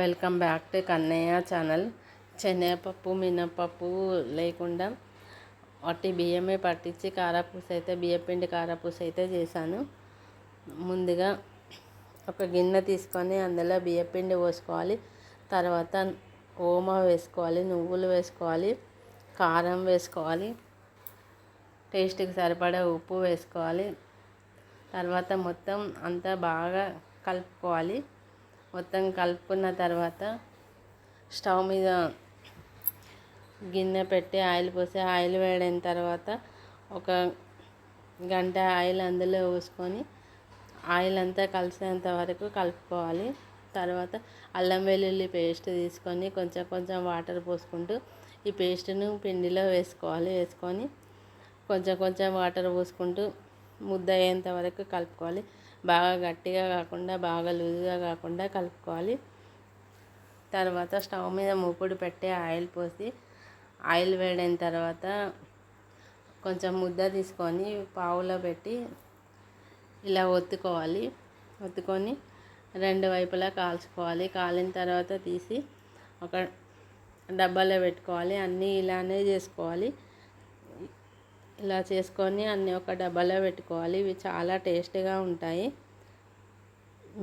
Welcome back to Kannayya channel. శనగపప్పు మినపప్పు లేకుండా వాటి బియ్యమే పట్టించి కారపూస అయితే బియ్యపిండి కారపూస అయితే చేశాను. ముందుగా ఒక గిన్నె తీసుకొని అందులో బియ్యపిండి పోసుకోవాలి. తర్వాత ఓమ వేసుకోవాలి నువ్వులు వేసుకోవాలి కారం వేసుకోవాలి టేస్ట్కి సరిపడా ఉప్పు వేసుకోవాలి. తర్వాత మొత్తం అంతా బాగా కలుపుకోవాలి. మొత్తం కలుపుకున్న తర్వాత స్టవ్ మీద గిన్నె పెట్టి ఆయిల్ పోసి ఆయిల్ వేడైన తర్వాత ఒక గంట ఆయిల్ అందులో పోసుకొని ఆయిల్ అంతా కలిసేంత వరకు కలుపుకోవాలి. తర్వాత అల్లం వెల్లుల్లి పేస్ట్ తీసుకొని కొంచెం కొంచెం వాటర్ పోసుకుంటూ ఈ పేస్ట్ను పిండిలో వేసుకోవాలి. వేసుకొని కొంచెం కొంచెం వాటర్ పోసుకుంటూ ముద్ద అయ్యేంత వరకు కలుపుకోవాలి. బాగా గట్టిగా కాకుండా బాగా లూజుగా కాకుండా కలుపుకోవాలి. తర్వాత స్టవ్ మీద మూకుడు పెట్టి ఆయిల్ పోసి ఆయిల్ వేడైన తర్వాత కొంచెం ముద్ద తీసుకొని పావులో పెట్టి ఇలా ఒత్తుకోవాలి. ఒత్తుకొని రెండు వైపులా కాల్చుకోవాలి. కాలిన తర్వాత తీసి ఒక డబ్బాలో పెట్టుకోవాలి. అన్నీ ఇలానే చేసుకోవాలి. ఇలా చేసుకొని అన్నీ ఒక డబ్బాలో పెట్టుకోవాలి. ఇవి చాలా టేస్టీగా ఉంటాయి.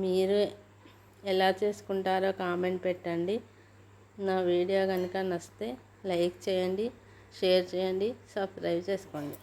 మీరు ఎలా చేసుకుంటారో కామెంట్ పెట్టండి. నా వీడియో కనుక నచ్చితే లైక్ చేయండి షేర్ చేయండి సబ్స్క్రైబ్ చేసుకోండి.